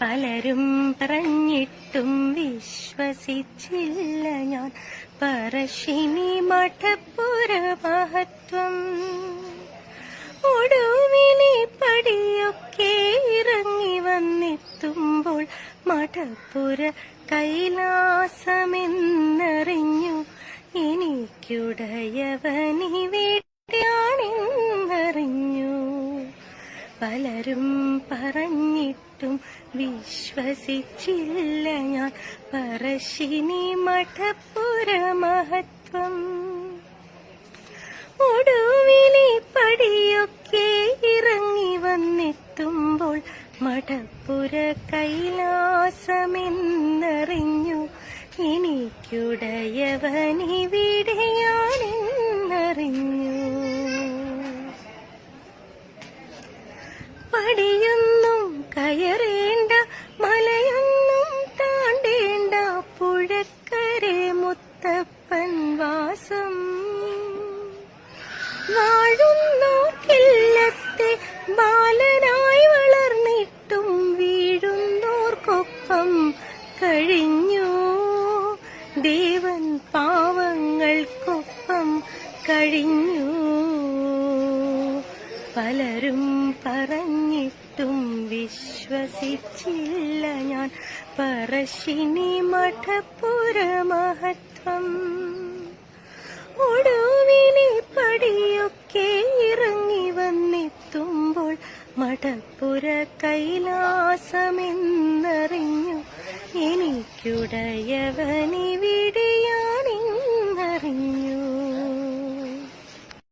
പലരും പറഞ്ഞിട്ടും വിശ്വസിച്ചില്ല ഞാൻ. പറശ്ശിനി മഠപ്പുര മഹത്വം. ഒടുവിനെ പടിയൊക്കെ ഇറങ്ങി വന്നെത്തുമ്പോൾ മഠപ്പുര കൈലാസമെന്നറിഞ്ഞു. എനിക്കുടയവനിവിടെയാണെന്നറിഞ്ഞു പലരും പറഞ്ഞിട്ടും വിശ്വസിച്ചില്ല ഞാൻ. പറശ്ശിനി മഠപ്പുര മഹത്വം. ഒടുവിലെ പടിയൊക്കെ ഇറങ്ങി വന്നെത്തുമ്പോൾ മഠപ്പുര കൈലാസമെന്നറിഞ്ഞു. എനിക്കുടയവനിവിടെയാണെന്നറിഞ്ഞു പടിയൊന്നും കയറേണ്ട മലയൊന്നും താണ്ടേണ്ട പുഴക്കരെ മുത്തപ്പൻ വാസം. വാഴുന്നോർക്കില്ലത്തെ ബാലനായി വളർന്നിട്ടും വീഴുന്നോർക്കൊപ്പം കഴിഞ്ഞു. ദേവൻ പാവങ്ങൾക്കൊപ്പം കഴിഞ്ഞു. പലരും പറഞ്ഞിട്ടും വിശ്വസിച്ചില്ല ഞാൻ. പറശ്ശിനി മഠപ്പുര മഹത്വം. ഒടുവിനെ പടിയൊക്കെ ഇറങ്ങി വന്നെത്തുമ്പോൾ മഠപ്പുര കൈലാസമെന്നറിഞ്ഞു. എനിക്കുടയവനെ